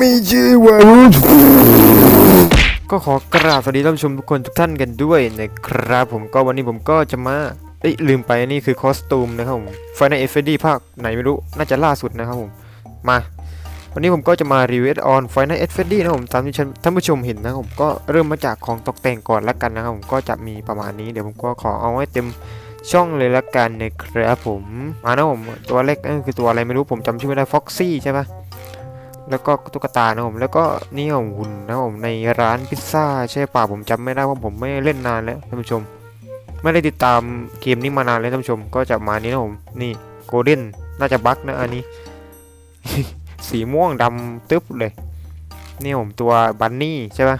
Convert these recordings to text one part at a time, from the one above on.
มีชื่อว่าก็ขอกราบสวัสดีท่านผู้ชมทุกคนทุกท่านกันด้วยนะครับผมก็วันนี้ผมก็จะมาเอ้ยลืมไปนี่คือคอสตูมนะครับผมไฟในเอฟเฟดีภาคไหนไม่รู้น่าจะล่าสุดนะครับผมมา วันนี้ผมก็จะมารีวิวออนไฟในเอฟเฟดีนะครับผมตามที่ท่านผู้ชมเห็นนะครับผมก็เริ่มมาจากของตกแต่งก่อนละกันนะครับผมก็จะมีประมาณนี้เดี๋ยวผมก็ขอเอาไว้เต็มช่องเลยละกันนะครับผมมานะผมตัวเล็กนั่นคือตัวอะไรไม่รู้ผมจำชื่อไม่ได้ฟ็อกซี่ใช่ปะ แล้วก็ตุ๊กตานะผม แล้วก็นี่ของหุ่นนะผมในร้านพิซซ่าใช่ป่ะผมจำไม่ได้เพราะผมไม่เล่นนานแล้วท่านผู้ชม ไม่ได้ติดตามเกมนี้มานานแล้วท่านผู้ชม ก็จะมานี้นะผมนี่โกลเด้นน่าจะบั๊กนะอันนี้ สีม่วงดำตึ๊บเลยนี่ผมตัวบันนี่ใช่ปะ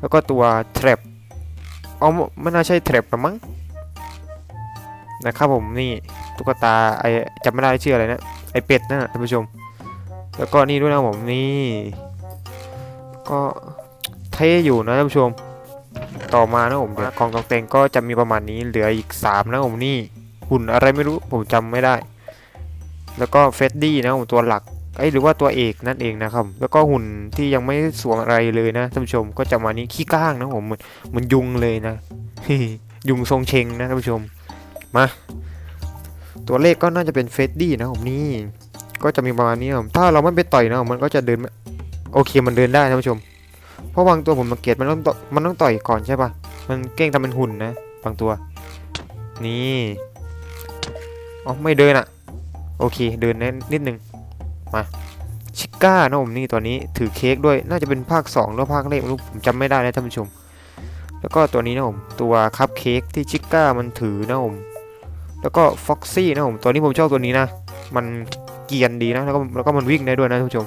แล้วก็ตัวแทร็บอ๋อไม่น่าใช่แทร็บหรอมั้งนะครับผมนี่ตุ๊กตาไอจำไม่ได้ชื่ออะไรนะไอเป็ดนะท่านผู้ชม แล้วก็นี่ด้วยนะผมนี่ ก็เท่อยู่นะท่านผู้ชม ต่อมานะผมเดี๋ยวกองตกแต่งก็จะมีประมาณนี้เหลืออีก 3 นะผมนี่หุ่นอะไรไม่รู้ผมจำไม่ได้ แล้วก็เฟดดี้นะผมตัวหลักไอยหรือว่าตัวเอกนั่นเองนะครับ แล้วก็หุ่นที่ยังไม่สวมอะไรเลยนะท่านผู้ชมก็จะมานี้ขี้ก้างนะผมเหมือนเหมือนยุงเลยนะยุงทรงเชงนะท่านผู้ชมมาตัวเลขก็น่าจะเป็นเฟดดี้นะผมนี่ ก็จะมีประมาณนี้ครับถ้าเราไม่ไปต่อยนะมันก็จะเดินโอเคมันเดินได้ท่านผู้ชม เพราะบางตัวผมสังเกตมันต้องมันต้องต่อยก่อนใช่ปะมันเก้งทำเป็นหุ่นนะบางตัว นี่อ๋อไม่เดินอะโอเคเดินนิดนิดนึงมาชิก้านะผมนี่ตัวนี้ถือเค้กด้วยน่าจะเป็นภาค2หรือภาคแรกไม่รู้ผมจำไม่ได้นะท่านผู้ชม แล้วก็ตัวนี้นะผมตัวคัพเค้กที่ชิก้ามันถือนะผมแล้วก็ฟ็อกซี่นะผมตัวนี้ผมชอบตัวนี้นะ มัน เกรียนดีนะ แล้วก็แล้วก็มันวิ่งได้ด้วยนะท่านผู้ชม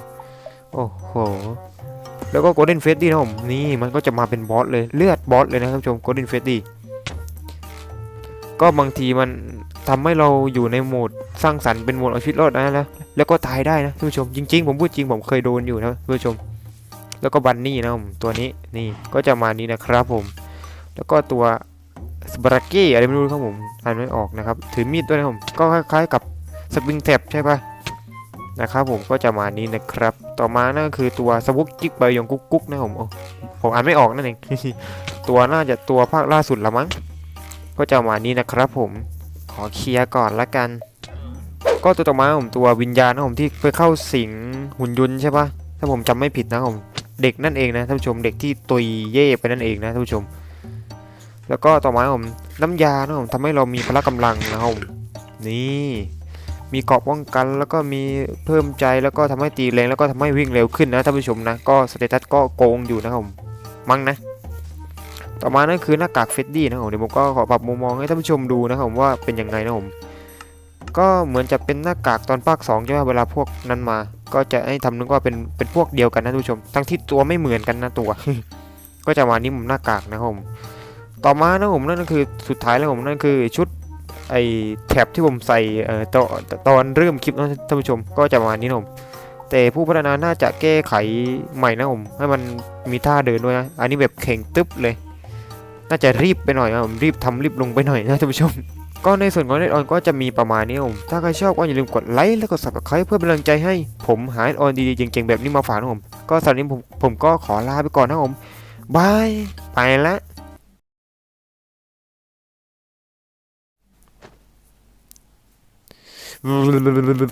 โอ้โห แล้วก็โกลเด้นเฟสดี้นะผมนี่มันก็จะมาเป็นบอสเลยเลือดบอสเลยนะท่านผู้ชมโกลเด้นเฟสดี้ก็บางทีมันทำให้เราอยู่ในโหมดสร้างสรรค์เป็นโหมดเอาชีวิตรอดนะแล้วแล้วก็ตายได้นะท่านผู้ชม จริง ๆ ผมพูดจริงผมเคยโดนอยู่นะท่านผู้ชม แล้วก็บันนี่นะผมตัวนี้นี่ก็จะมานี้นะครับผม แล้วก็ตัวสบราเก้อะไรไม่รู้ครับผมอ่านไม่ออกนะครับ ถือมีดด้วยนะผม ก็คล้ายๆกับสปริงแท็บใช่ปะ นะครับผมก็จะมานี้นะครับ ต่อมานั่นก็คือตัวสวุกกิ๊กใบยงกุ๊กกุ๊กนะผมโอ้ผมอ่านไม่ออกนั่นเองตัวน่าจะตัวภาคล่าสุดละมั้งก็จะมานี้นะครับผมขอเคลียร์ก่อนละกัน ก็ตัวต่อมาผมตัววิญญาณนะผมที่ไปเข้าสิงหุ่นยนต์ใช่ปะถ้าผมจำไม่ผิดนะผมเด็กนั่นเองนะท่านผู้ชมเด็กที่ตุยเย่ไปนั่นเองนะท่านผู้ชม แล้วก็ต่อมาผมน้ำยานะผมทำให้เรามีพละกำลังนะครับผมนี่ มีเกราะป้องกัน แล้วก็มีเพิ่มใจแล้วก็ทำให้ตีแรงแล้วก็ทำให้วิ่งเร็วขึ้นนะท่านผู้ชมนะก็สเตตัสก็โกงอยู่นะครับผมมั้งนะ ต่อมานั่นคือหน้ากากเฟดดี้นะครับผมเดี๋ยวผมก็ขอปรับมุมมองให้ท่านผู้ชมดูนะครับผมว่าเป็นยังไงนะครับผมก็เหมือนจะเป็นหน้ากากตอนภาค2ใช่ไหมเวลาพวกนั้นมา ก็จะให้ทำนึกว่าเป็นเป็นพวกเดียวกันนะท่านผู้ชม ทั้งที่ตัวไม่เหมือนกันนะตัว ก็จะมานี่มุมหน้ากากนะครับผมต่อมานะผมนั่นก็คือสุดท้ายแล้วผมนั่นคือชุด ไอแท็บที่ผมใส่ตอนตอนเริ่มคลิปนะท่านผู้ชมก็จะประมาณนี้นะผมแต่ผู้พัฒนาน่าจะแก้ไขใหม่นะผมให้มันมีท่าเดินด้วยนะอันนี้แบบแข็งตึ๊บเลย น่าจะรีบไปหน่อยนะผมรีบทำรีบลงไปหน่อยนะท่านผู้ชม ก็ในส่วนของเน็ตออนก็จะมีประมาณนี้นะผมถ้าใครชอบก็อย่าลืมกดไลค์แล้วก็ subscribe เพื่อเป็นกำลังใจให้ผมหาออนดีๆเจ๋งๆแบบนี้มาฝากนะผมก็สำหรับนนี้ผมผมก็ขอลาไปก่อนนะผมบายไปแล้ว Non, non, non, non, non.